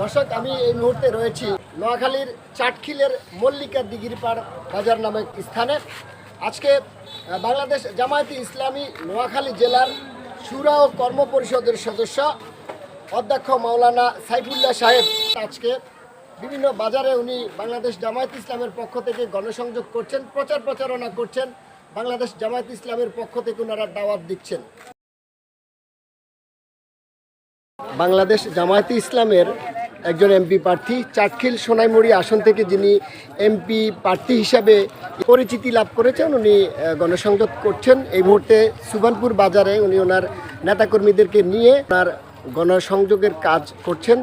দর্শক, আমি এই মুহূর্তে রয়েছি নোয়াখালীর চাটখিলের মল্লিকা দিগিরপাড় বাজার নামক স্থানে। আজকে বাংলাদেশ জামায়াতে ইসলামী নোয়াখালী জেলার সুরা ও কর্ম পরিষদের সদস্য অধ্যক্ষ মাওলানা সাইফুল্লাহ সাহেব। আজকে বিভিন্ন বাজারে উনি বাংলাদেশ জামায়াত ইসলামের পক্ষ থেকে গণসংযোগ করছেন, প্রচার প্রচারণা করছেন। বাংলাদেশ জামায়াত ইসলামের পক্ষ থেকে ওনারা দাওয়াত দিচ্ছেন। বাংলাদেশ জামায়াতে ইসলামের একজন এমপি প্রার্থী। চাটখিল সোনাইমুড়ি আসন থেকে যিনি এমপি প্রার্থী হিসাবে পরিচিতি লাভ করেছেন, উনি গণসংযোগ করছেন। এই মুহূর্তে সুবানপুর বাজারে উনি ওনার নেতাকর্মীদেরকে নিয়ে ওনার গণসংযোগের কাজ করছেন।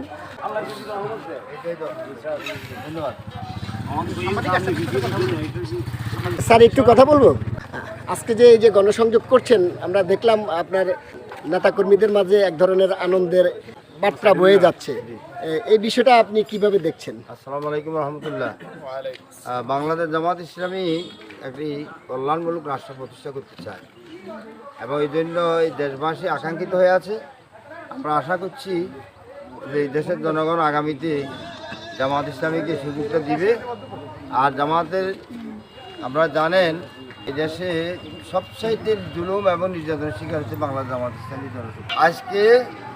স্যার, একটু কথা বলব? আজকে যে এই যে গণসংযোগ করছেন, আমরা দেখলাম আপনার নেতাকর্মীদের মাঝে এক ধরনের আনন্দের বার্তা বয়ে যাচ্ছে। এই বিষয়টা আপনি কীভাবে দেখছেন? আসসালামু আলাইকুম রহমতুল্লাহ। বাংলাদেশ জামাত ইসলামী একটি কল্যাণমূলক রাষ্ট্র প্রতিষ্ঠা করতে চায় এবং এই জন্য এই দেশবাসী আকাঙ্ক্ষিত হয়ে আছে। আমরা আশা করছি যে এই দেশের জনগণ আগামীতে জামাত ইসলামীকে সুযোগটা দিবে। আর জামাতের আপনারা জানেন এই দেশে সবচাইতে জুলুম এবং নির্যাতনের শিকার হচ্ছে বাংলাদেশ জামাত ইসলামী জনশক্তি। আজকে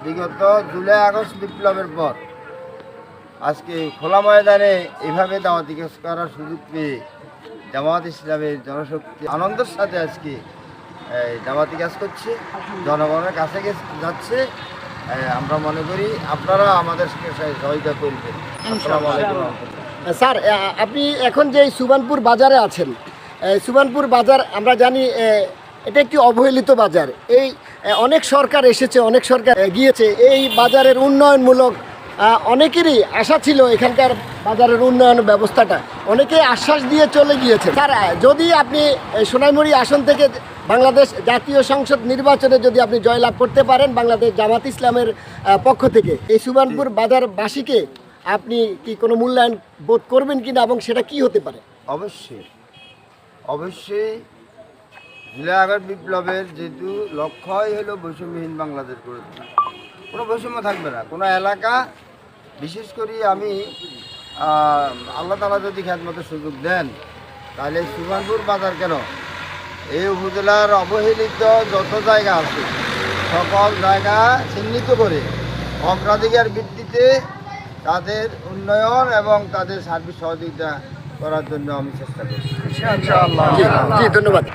বিগত জুলাই আগস্ট বিপ্লবের পর আজকে খোলা ময়দানে এভাবে দাওয়াতি কাজ করার সুযোগ পেয়ে জামাত ইসলামের জনশক্তি আনন্দের সাথে আজকে জামাতি কাজ করছে। জনগণের কাছে যাচ্ছে। আমরা মনে করি আপনারা আমাদের সহযোগিতা করবেন। স্যার আপনি এখন যে সুবানপুর বাজারে আছেন এই সুবানপুর বাজার আমরা জানি এটা একটি অবহেলিত বাজার। এই অনেক সরকার এসেছে, অনেক সরকার গিয়েছে এই বাজারের উন্নয়নমূলক অনেকেরই আশা ছিল এখানকার বাজারের উন্নয়ন ব্যবস্থাটা। অনেকে আশ্বাস দিয়ে চলে গিয়েছে। তার যদি আপনি সোনাইমুড়ি আসন থেকে বাংলাদেশ জাতীয় সংসদ নির্বাচনে যদি আপনি জয়লাভ করতে পারেন বাংলাদেশ জামাত ইসলামের পক্ষ থেকে, এই সুবানপুর বাজারবাসীকে আপনি কি কোনো মূল্যায়ন বোধ করবেন কিনা এবং সেটা কি হতে পারে? অবশ্যই। অবশ্যই জুলাই বিপ্লবের যেহেতু লক্ষ্যই হলো বৈষম্যহীন বাংলাদেশ গড়ে তোলা। কোনো বৈষম্য থাকবে না। কোনো এলাকা, বিশেষ করে আমি আল্লাহ তালা যদি খ্যাতমতো সুযোগ দেন, তাহলে সুবানপুর বাজার কেন? এই উপজেলার অবহেলিত যত জায়গা আছে, সকল জায়গা চিহ্নিত করে অগ্রাধিকার ভিত্তিতে তাদের উন্নয়ন এবং তাদের সার্বিক সহযোগিতা করার জন্য আমি চেষ্টা করি জি জি, ধন্যবাদ।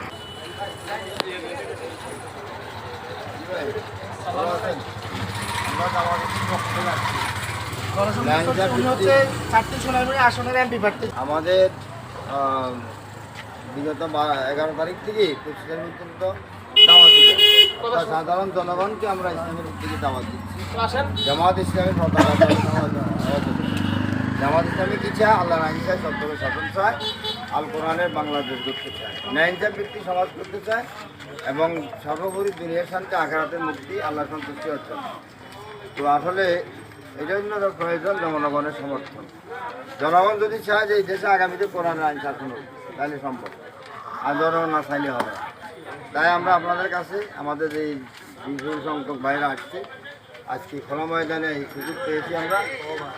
আমাদের বিগত এগারো তারিখ থেকে পঁচিশ তারিখ পর্যন্ত দাওয়াত দিচ্ছি। সাধারণ জনগণকে আমরা ইসলামের দিকে দাওয়াত দিচ্ছি জামাত ইসলামের। জামাত ইসলামী কি চায় আল্লাহ আইন চায় সত্যকে শাসন চায় আল কোরআনের বাংলাদেশ করতে চায় ন্যায়ঞ্চার ভিত্তি সমাজ করতে চায় এবং সর্বোপরি দুনিয়ার শান্তি আঘাতের মুক্তি আল্লাহ সন্তুষ্টি হচ্ছে তো আসলে এই জন্য প্রয়োজন জনগণের সমর্থন। জনগণ যদি চায় যে এই দেশে আগামীতে কোরআন আইন শাসন হোক, তাহলে সম্ভব। আর জনগণ না চাইলে হবে তাই আমরা আপনাদের কাছে আমাদের এই বিপুল সংখ্যক বাইরে আসছে। আজকে খোলা ময়দানে এই সুযোগ পেয়েছি আমরা।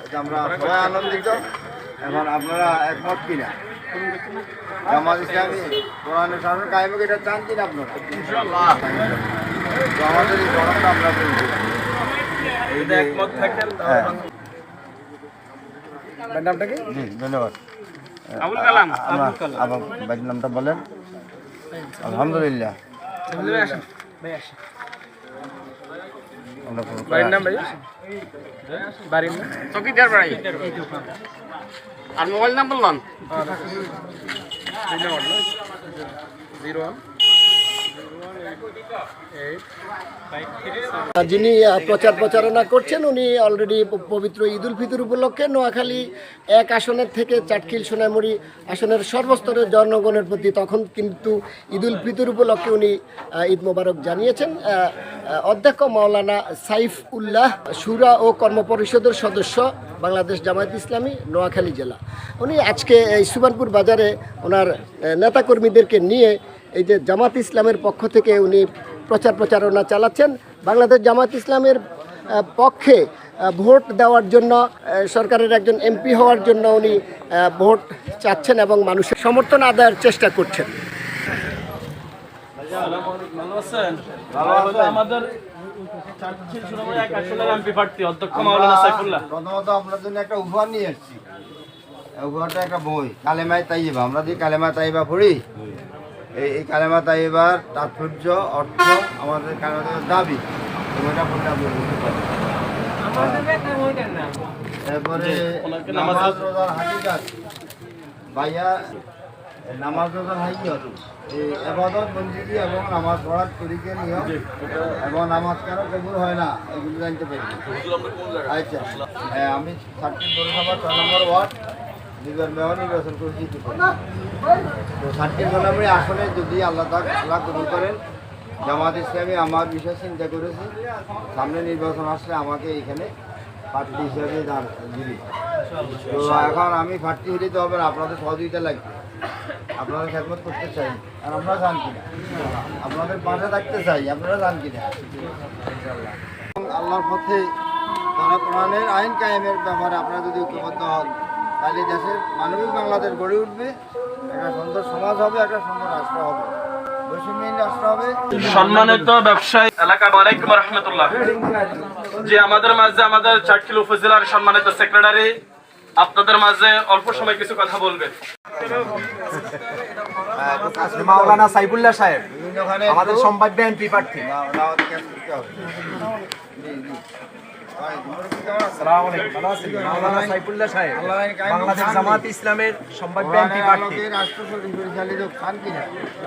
এটা আমরা সবাই আনন্দিত। এখন আপনারা একমত কিনা? জামাত ইসলামী কোরআনের শাসন কায়েমে এটা চান কিনা আপনারা? আমাদের এই আমরা হ্যাঁ। জি ধন্যবাদ। আবুল কালাম। আমরা আমার নামটা বলেন। আলহামদুলিল্লাহ। বাড়ির নাম ভাই বাড়ির নাম? চকিদার বাড়ি। আর মোবাইল নাম্বার বললাম জিরো ওয়ান। যিনি প্রচার প্রচারণা করছেন, উনি অলরেডি পবিত্র ঈদ উল ফিতর উপলক্ষে নোয়াখালী এক আসনের থেকে চাটখিল সোনামুড়ি আসনের সর্বস্তরের জনগণের প্রতি তখন কিন্তু ঈদ উল ফিতর উপলক্ষে উনি ঈদ মোবারক জানিয়েছেন। অধ্যক্ষ মাওলানা সাইফ উল্লাহ, সুরা ও কর্মপরিষদের সদস্য, বাংলাদেশ জামায়াত ইসলামী, নোয়াখালী জেলা। উনি আজকে এই সুবানপুর বাজারে ওনার নেতাকর্মীদেরকে নিয়ে এই যে জামাত ইসলামের পক্ষ থেকে উনি প্রচার প্রচারণা চালাচ্ছেন বাংলাদেশ জামাত ইসলামের পক্ষে ভোট দেওয়ার জন্য সরকারের একজন এমপি হওয়ার জন্য উনি ভোট চাচ্ছেন এবং মানুষের সমর্থন আদায়ের চেষ্টা করছেন। ভালো আছেন? ভালো আছেন? আমাদের চাকরির সুনামের এক আসনের এমপি প্রার্থী অধ্যক্ষ মাওলানা সাইফুল্লাহ। প্রথমত আপনার জন্য একটা উপহার নিয়ে এসেছি। এই উপহারটা একটা বই কালেমায় তাইবা আমরা যে কালেমা তাইবা পড়ি এই এই কালেমা তাইবার তাৎপর্য অর্থ আমাদের কালেমার দাবি। আপনি বুঝতে পারবেন তারপরে নামাজ রোজার হাকিকাত ভাইয়া এই নামাজ রোজার হাকিকাত এই এবাদত বন্দিগি এবং নামাজ পড়ার তরিকে নিয়ম এবং নামাজ কেন কবুল হয় না এগুলো জানতে পারি। আচ্ছা হ্যাঁ আমি সাতটি পৌরসভা ছয় নম্বর ওয়ার্ড। নির্বাচন যদি আল্লাহ তাক আল্লাহ করেন, জামাত ইসলামী আমার বিষয়ে চিন্তা করেছি, সামনে নির্বাচন আসলে আমাকে এখানে প্রার্থী হিসেবে দিবি। তো এখন আমি প্রার্থী হলে তো হবে আপনাদের সহযোগিতা লাগবে। আপনাদের খেদমত করতে চাই, আর আমরা জান কিনা। আপনাদের পাশে থাকতে চাই, আপনারা জান কিনা। আল্লাহর পথে তারা কোরআনের আইন কায়েমের ব্যাপারে আপনারা যদি ঐক্যবদ্ধ হন তাহলে দেশের মানবিক বাংলাদেশ গড়ে উঠবে একটা সুন্দর সমাজ হবে একটা সুন্দর রাষ্ট্র হবে। বৈষম্যহীন রাষ্ট্র হবে। সম্মানিত ব্যবসায়ী এলাকা আলাইকুম রহমতুল্লাহ। যে আমাদের মাঝে আমাদের চাটকিল উপজেলার সম্মানিত সেক্রেটারি আপনাদের মাঝে অল্প সময় কিছু কথা বলবেন। মাওলানা সাইফুল্লাহ সাহেব আমাদের সম্ভাব্য এমপি প্রার্থী। আসসালামু আলাইকুম ভালো আছেন? মাওলানা সাইফুল্লাহ সাহেব আল্লাহ বাংলাদেশ জামাত ইসলামের সম্ভাব্য এমপি কোরআনের প্রার্থী। আলোকে রাষ্ট্র পরিচালিত খান কিনা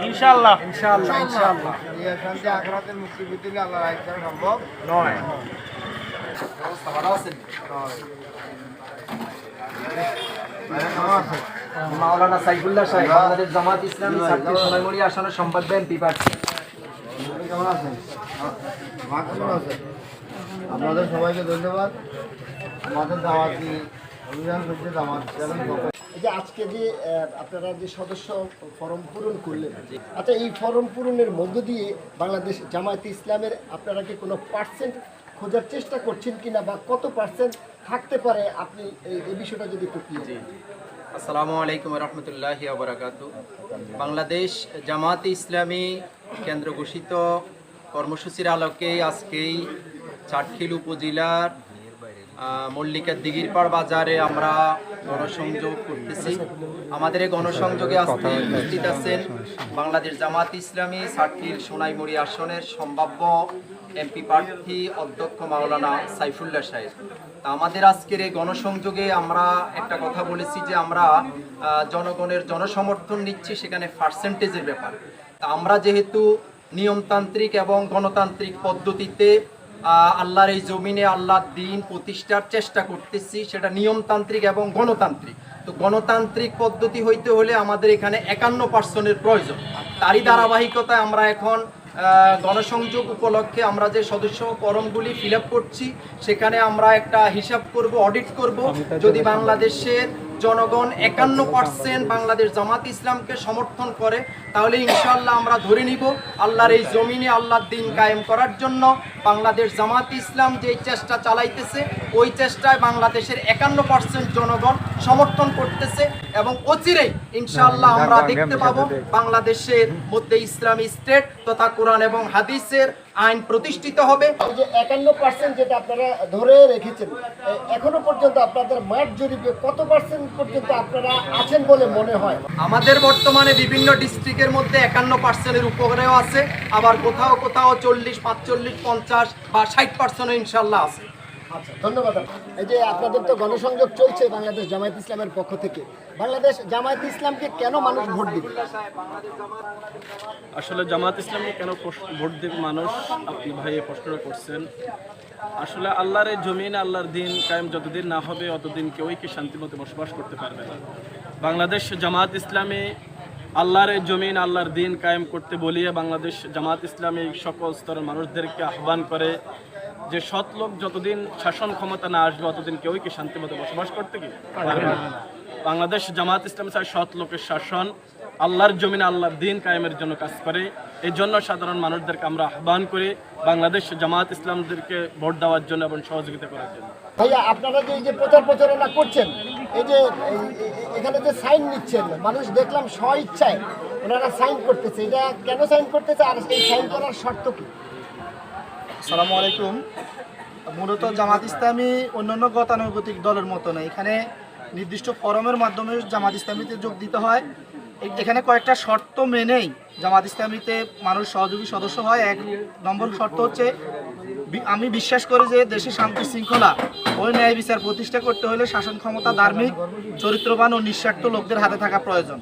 ইনশাআল্লাহ। ইনশাআল্লাহ ইনশাআল্লাহ। এই শান্তি আখরাতের মুক্তি পেতে হলে আল্লাহর করা সম্ভব? নয়। ভালো আছেন? মাওলানা সাইফুল্লাহ সাহেব বাংলাদেশ জামাত ইসলামী ছাত্রী সোনাইমুড়ি আসনের সম্ভাব্য এমপি প্রার্থী। কেমন আছেন? মা কেমন আছেন। আপনাদের সবাইকে ধন্যবাদ। আমাদের দাওয়াতি অভিযান করছে দাওয়াত এই যে আজকে যে আপনারা যে সদস্য ফর্ম পূরণ করলেন আচ্ছা এই ফর্ম পূরণের মধ্য দিয়ে বাংলাদেশ জামায়াতে ইসলামের আপনারা কি কোনো পার্সেন্ট খোঁজার চেষ্টা করছেন কিনা বা কত পার্সেন্ট থাকতে পারে? আপনি এই বিষয়টা যদি একটু আসসালামু আলাইকুম রহমতুল্লাহি আবরাকাতু বাংলাদেশ জামাত ইসলামী কেন্দ্র ঘোষিত কর্মসূচির আলোকে আজকেই চাটখিল উপজেলার আহ, মল্লিকা দিঘিরপাড় বাজারে আমরা গণসংযোগ করতেছি। আমাদের এই গণসংযোগে আজকে উপস্থিত আছেন বাংলাদেশ জামাত ইসলামী চাটখিল সোনাইমুড়ি আসনের সম্ভাব্য এমপি প্রার্থী অধ্যক্ষ মাওলানা সাইফুল্লাহ সাহেব। তা আমাদের আজকের এই গণসংযোগে আমরা একটা কথা বলেছি যে আমরা জনগণের জনসমর্থন নিচ্ছি সেখানে পার্সেন্টেজের ব্যাপার। তা আমরা যেহেতু নিয়মতান্ত্রিক এবং গণতান্ত্রিক পদ্ধতিতে আল্লাহর এই জমিনে আল্লাহর দিন প্রতিষ্ঠার চেষ্টা করতেছি সেটা নিয়মতান্ত্রিক এবং গণতান্ত্রিক। তো গণতান্ত্রিক পদ্ধতি হইতে হলে আমাদের এখানে একান্ন পার্সনের প্রয়োজন। তারই ধারাবাহিকতায় আমরা এখন গণসংযোগ উপলক্ষে আমরা যে সদস্য ফরমগুলি ফিল আপ করছি সেখানে আমরা একটা হিসাব করব অডিট করব। যদি বাংলাদেশের জনগণ একান্ন পার্সেন্ট বাংলাদেশ জামাত ইসলামকে সমর্থন করে, তাহলে ইনশাল্লাহ আমরা ধরে নিব আল্লাহর এই জমিনে আল্লাহর দিন কায়েম করার জন্য বাংলাদেশ জামাত ইসলাম যে চেষ্টা চালাইতেছে, ওই চেষ্টায় বাংলাদেশের একান্ন পার্সেন্ট জনগণ সমর্থন করতেছে। এবং অচিরেই ইনশাআল্লাহ আমরা দেখতে পাবো বাংলাদেশের মধ্যে ইসলামী স্টেট তথা কোরআন এবং হাদিসের আইন প্রতিষ্ঠিত হবে। যে একান্ন পার্সেন্ট যেটা আপনারা ধরে রেখেছেন এখনও পর্যন্ত আপনাদের মাঠ জরিপে কত পার্সেন্ট পর্যন্ত আপনারা আছেন বলে মনে হয়? আমাদের বর্তমানে বিভিন্ন ডিস্ট্রিক্টের মধ্যে একান্ন পার্সেন্টের উপরেও আছে আবার কোথাও কোথাও চল্লিশ পাঁচচল্লিশ পঞ্চাশ বা ষাট পার্সেন্ট ইনশাল্লাহ আছে। ধন্যবাদ। এই যে আপনাদের তো গণসংযোগ চলছে বাংলাদেশ জামায়াত ইসলামের পক্ষ থেকে। বাংলাদেশ জামায়াত ইসলামকে কেন মানুষ ভোট দিবে? আসলে জামাত ইসলামকে কেন ভোট দেবে মানুষ? আপনি ভাই এই প্রশ্নটা করছেন। আসলে আল্লাহর এই জমিন আল্লাহর দিন কায়েম যতদিন না হবে অতদিন কেউই কি শান্তিমতে বসবাস করতে পারবে না। বাংলাদেশ জামাত ইসলামী আল্লাহর জমিন আল্লাহর দিন কায়েম করতে বলিয়ে বাংলাদেশ জামাত ইসলামী সকল স্তরের মানুষদেরকে আহ্বান করে যে সৎ লোক যতদিন শাসন ক্ষমতা না আসবে, অতদিন কেউই কি শান্তিমতে বসবাস করতে কি বাংলাদেশ জামাত ইসলামী চায় সৎ লোকের শাসন, আল্লাহর জমিনে আল্লাহর দিন কায়েমের জন্য কাজ করে। এই জন্য সাধারণ মানুষদেরকে আমরা আহ্বান করি বাংলাদেশ জামাত ইসলামদেরকে ভোট দেওয়ার জন্য এবং সহযোগিতা করার জন্য। ভাইয়া, আপনারা যে এই যে প্রচার প্রচারণা করছেন, এই যে, এখানে যে সাইন নিচ্ছেন, মানুষ দেখলাম স্ব ইচ্ছায় ওনারা সাইন করতেছে। এটা কেন সাইন করতেছে আর এই সাইন করার শর্ত কি? আসসালামু আলাইকুম। মূলত জামাত ইসলামী অন্যান্য গতানুগতিক দলের মতো না। এখানে নির্দিষ্ট ফরমের মাধ্যমে জামাত ইসলামীতে যোগ দিতে হয়। এখানে কয়েকটা শর্ত মেনেই জামাত ইসলামীতে মানুষ সহযোগী সদস্য হয়। এক নম্বর শর্ত হচ্ছে আমি বিশ্বাস করি যে দেশে শান্তি শৃঙ্খলা ও ন্যায় বিচার প্রতিষ্ঠা করতে হলে শাসন ক্ষমতা ধার্মিক চরিত্রবান ও নিঃস্বার্থ লোকদের হাতে থাকা প্রয়োজন।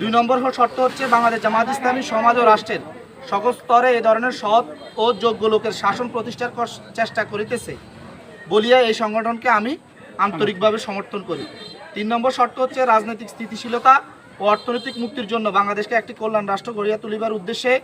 দুই নম্বর শর্ত হচ্ছে বাংলাদেশ জামাত ইসলামী সমাজ ও রাষ্ট্রের সকল স্তরে এ ধরনের সৎ ও যোগ্য লোকের শাসন প্রতিষ্ঠার চেষ্টা করিতেছে। বলিয়া এই সংগঠনকে আমি আন্তরিকভাবে সমর্থন করি। তিন নম্বর শর্ত হচ্ছে রাজনৈতিক স্থিতিশীলতা ও অর্থনৈতিক মুক্তির জন্য বাংলাদেশকে একটি কল্যাণ রাষ্ট্র গড়িয়া তুলিবার উদ্দেশ্যে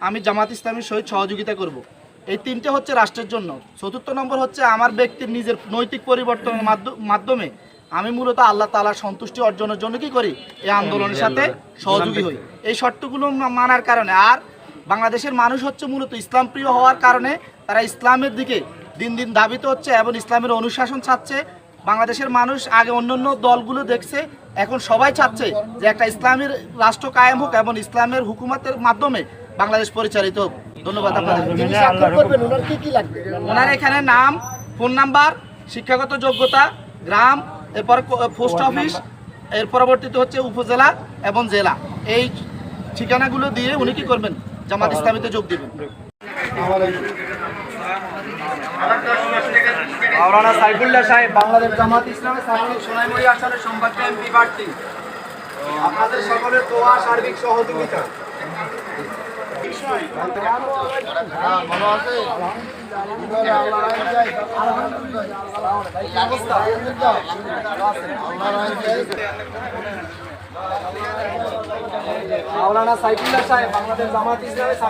আমি জামাত ইসলামীর সহিত সহযোগিতা করব। এই তিনটে হচ্ছে রাষ্ট্রের জন্য। চতুর্থ নম্বর হচ্ছে আমার ব্যক্তির নিজের নৈতিক পরিবর্তনের মাধ্য- মাধ্যমে আমি মূলত আল্লাহ তালার সন্তুষ্টি অর্জনের জন্য কি করি? এই আন্দোলনের সাথে সহযোগী হই। এই শর্তগুলো মানার কারণে আর বাংলাদেশের মানুষ হচ্ছে মূলত ইসলাম প্রিয় হওয়ার কারণে তারা ইসলামের দিকে দিন দিন ধাবিত হচ্ছে এবং ইসলামের অনুশাসন চাচ্ছে বাংলাদেশের মানুষ আগে অন্যান্য দলগুলো দেখছে এখন সবাই চাচ্ছে যে একটা ইসলামের রাষ্ট্র কায়েম হোক এবং ইসলামের হুকুমতের মাধ্যমে বাংলাদেশ পরিচালিত হোক। ধন্যবাদ আপনাদের। যিনি স্বাক্ষর করবেন ওনার কি কি লাগবে? ওনার এখানে নাম ফোন নাম্বার শিক্ষাগত যোগ্যতা গ্রাম এরপর পোস্ট অফিস এর পরবর্তীতে হচ্ছে উপজেলা এবং জেলা। এই ঠিকানাগুলো দিয়ে উনি কি করবেন? জামাত ইসলামীতে যোগ দিবেন। মাওলানা সাইফুল্লাহ সাহেব বাংলাদেশ জামাত ইসলামের সামনে সোনাইমুড়ি আসনের সম্ভাব্য এমপি প্রার্থী। আপনাদের সকলের দোয়া সার্বিক সহযোগিতা। আছে মাওলানা সাইফুল্লাহ সাহেব বাংলাদেশ জামাত আসনের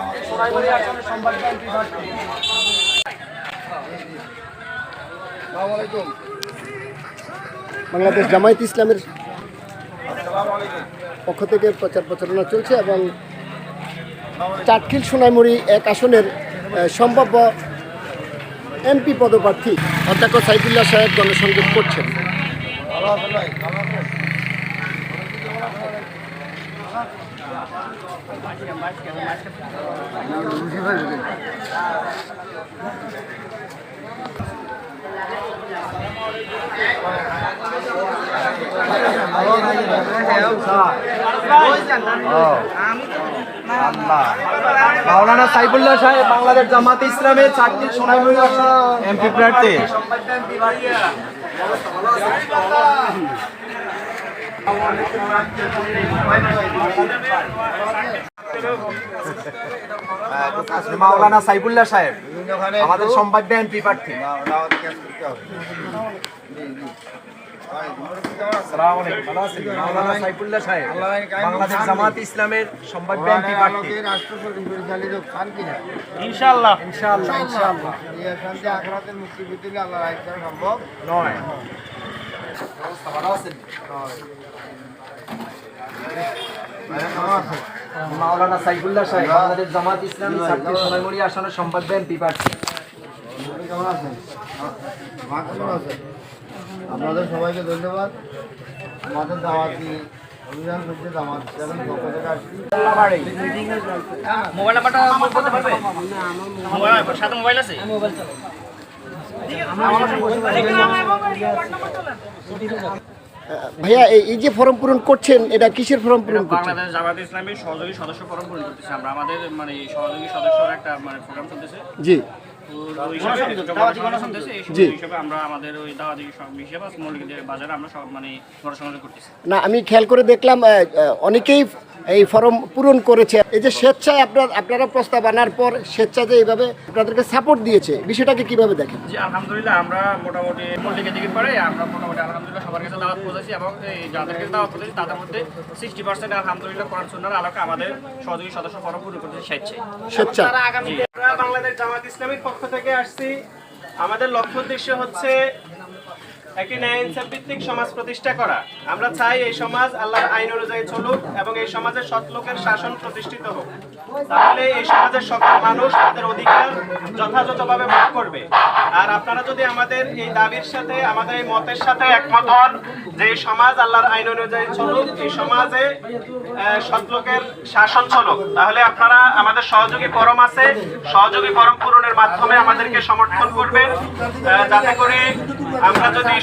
বাংলাদেশ জামায়াত ইসলামের পক্ষ থেকে প্রচার প্রচারণা চলছে এবং চাটখিল সোনাইমুড়ি এক আসনের সম্ভাব্য এমপি পদপ্রার্থী অধ্যক্ষ সাইফুল্লাহ সাহেব গণসংযোগ করছেন। মাওলানা সাইফুল্লাহ সাহেব বাংলাদেশ জামাত ইসলামের চাকরি সোনাইমুড়ি আসন এমপি প্রার্থী। মাওলানা সাইফুল্লাহ সাহেব আমাদের সম্ভাব্য এমপি প্রার্থী। বাংলাদেশ জামাত ইসলামের সম্ভাব্য এমপি প্রার্থী আলোকে রাষ্ট্র পরিচালিত খান কিনা ইনশাআল্লাহ। ইনশাআল্লাহ। ইনশাআল্লাহ। এই শান্তি আখরাতের মুক্তি পেতে আল্লাহ সম্ভব। নয়। মাওলানা সাইফুল্লাহ সাহেব বাংলাদেশ জামাত ইসলামী ছাত্রী সোনাইমুড়ি আসনের এমপি প্রার্থী। কেমন আছেন আপনাদের সবাইকে ধন্যবাদ। আমাদের দাওয়াতি অভিযান করছে দাওয়াত সেভেন পক্ষ থেকে আসছি। মোবাইল নাম্বারটা বলতে পারবে? সাথে মোবাইল আছে? আহ, ভাইয়া এই- যে ফর্ম পূরণ করছেন এটা কিসের ফর্ম পূরণ করছেন? বাংলাদেশ জামাত ইসলামীর সহযোগী সদস্য ফরম পূরণ করতেছি। আমরা আমাদের মানে সহযোগী সদস্যর একটা মানে প্রোগ্রাম চলতেছে। জি। মানে না আমি খেয়াল করে দেখলাম অনেকেই এই ফর্ম পূরণ করেছে। এই যে স্বেচ্ছায় আপনার আপনারা প্রস্তাব আনার পর স্বেচ্ছা যে এইভাবে আপনাদেরকে সাপোর্ট দিয়েছে বিষয়টাকে কীভাবে দেখেন? জি আলহামদুলিল্লাহ আমরা মোটামুটি মল্লিকের দিকে পরে আমরা মোটামুটি আলহামদুলিল্লাহ সবার কাছে দাওয়াত পৌঁছেছি এবং এই যাদের কাছে দাওয়াত পৌঁছেছি তাদের মধ্যে সিক্সটি পার্সেন্ট আলহামদুলিল্লাহ কোরআন সুন্নার আলোকে আমাদের সহযোগী সদস্য ফরম পূরণ করতেছে স্বেচ্ছায় স্বেচ্ছা। আমরা বাংলাদেশ জামাত ইসলামীর পক্ষ থেকে আসছি। আমাদের লক্ষ্য উদ্দেশ্য হচ্ছে একটি ন্যায় ইনসাফ ভিত্তিক সমাজ প্রতিষ্ঠা করা। আমরা চাই এই সমাজ আল্লাহর আইন অনুযায়ী চলুক এবং এই সমাজের সৎ লোকের শাসন প্রতিষ্ঠিত হোক। তাহলে এই সমাজের সকল মানুষ তাদের অধিকার যথাযথভাবে ভোগ করবে। আর আপনারা যদি আমাদের এই দাবির সাথে, আমাদের এই মতের সাথে একমত হন যে এই সমাজ আল্লাহর আইন অনুযায়ী চলুক, এই সমাজে সৎ লোকের শাসন চলুক, তাহলে আপনারা আমাদের সহযোগী ফরম আছে। সহযোগী ফরম পূরণের মাধ্যমে আমাদেরকে সমর্থন করবেন। যাতে করে আমরা যদি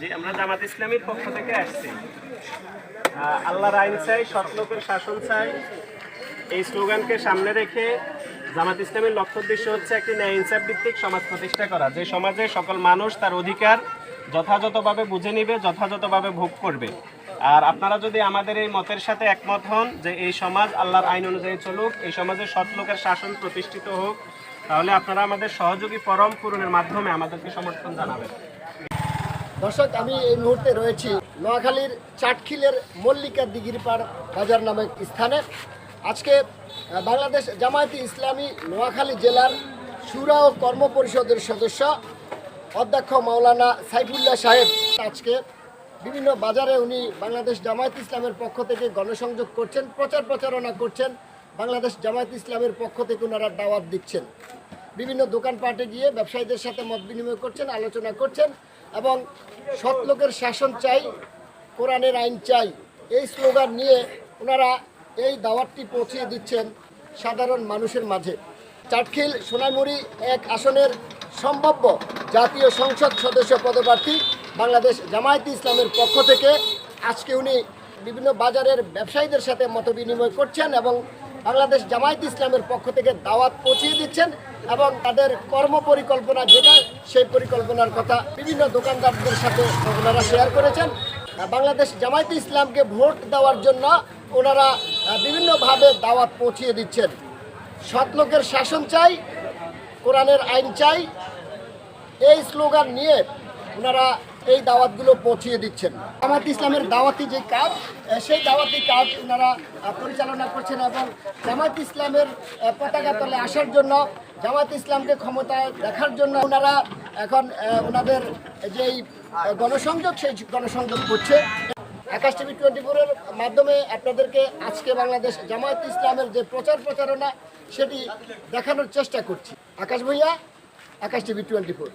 জি আমরা জামাত ইসলামীর পক্ষ থেকে আসছি। আল্লাহর আইন চাই, সৎ লোকের শাসন চাই। এই স্লোগানকে সামনে রেখে জামাত ইসলামের লক্ষ্য উদ্দেশ্য হচ্ছে একটি ন্যায় ইনসাফ ভিত্তিক সমাজ প্রতিষ্ঠা করা। যে সমাজে সকল মানুষ তার অধিকার যথাযথভাবে বুঝে নিবে, যথাযথভাবে ভোগ করবে। আর আপনারা যদি আমাদের এই মতের সাথে একমত হন যে এই সমাজ আল্লাহর আইন অনুযায়ী চলুক, এই সমাজে সৎ লোকের শাসন প্রতিষ্ঠিত হোক, তাহলে আপনারা আমাদের সহযোগী পরম পূরণের মাধ্যমে আমাদেরকে সমর্থন জানাবেন। দর্শক, আমি এই মুহূর্তে রয়েছি নোয়াখালীর চাটখিলের মল্লিকা দিঘিরপাড় বাজার নামক স্থানে। আজকে বাংলাদেশ জামায়াতে ইসলামী নোয়াখালী জেলার সুরা ও কর্ম পরিষদের সদস্য অধ্যক্ষ মাওলানা সাইফুল্লাহ সাহেব আজকে বিভিন্ন বাজারে উনি বাংলাদেশ জামায়াত ইসলামের পক্ষ থেকে গণসংযোগ করছেন, প্রচার প্রচারণা করছেন, বাংলাদেশ জামায়াত ইসলামের পক্ষ থেকে ওনারা দাওয়াত দিচ্ছেন। বিভিন্ন দোকানপাটে গিয়ে ব্যবসায়ীদের সাথে মত বিনিময় করছেন, আলোচনা করছেন এবং সৎ লোকের শাসন চাই, কোরআনের আইন চাই। এই স্লোগান নিয়ে ওনারা এই দাওয়াতটি পৌঁছিয়ে দিচ্ছেন সাধারণ মানুষের মাঝে। চাটখিল সোনাইমুড়ি এক আসনের সম্ভাব্য জাতীয় সংসদ সদস্য পদপ্রার্থী বাংলাদেশ জামায়াতে ইসলামের পক্ষ থেকে আজকে উনি বিভিন্ন বাজারের ব্যবসায়ীদের সাথে মত বিনিময় করছেন এবং বাংলাদেশ জামায়াত ইসলামের পক্ষ থেকে দাওয়াত পৌঁছিয়ে দিচ্ছেন এবং তাদের কর্ম পরিকল্পনা যেটা, সেই পরিকল্পনার কথা বিভিন্ন দোকানদারদের সাথে ওনারা শেয়ার করেছেন। বাংলাদেশ জামায়াত ইসলামকে ভোট দেওয়ার জন্য ওনারা বিভিন্নভাবে দাওয়াত পৌঁছিয়ে দিচ্ছেন। সৎ লোকের শাসন চাই, কোরআনের আইন চাই, এই স্লোগান নিয়ে ওনারা এই দাওয়াতগুলো পৌঁছিয়ে দিচ্ছেন। জামাত ইসলামের দাওয়াতি যে কাজ সেই দাওয়াতি কাজ ওনারা পরিচালনা করছেন এবং জামাত ইসলামের পতাকা তলে আসার জন্য, জামাত ইসলামকে ক্ষমতায় দেখার জন্য ওনারা এখন ওনাদের যেই গণসংযোগ, সেই গণসংযোগ করছে। আকাশ টিভি টোয়েন্টি ফোরের মাধ্যমে আপনাদেরকে আজকে বাংলাদেশ জামায়াত ইসলামের যে প্রচার প্রচারণা, সেটি দেখানোর চেষ্টা করছি। Akash Bhuiyan, Akash TV twenty four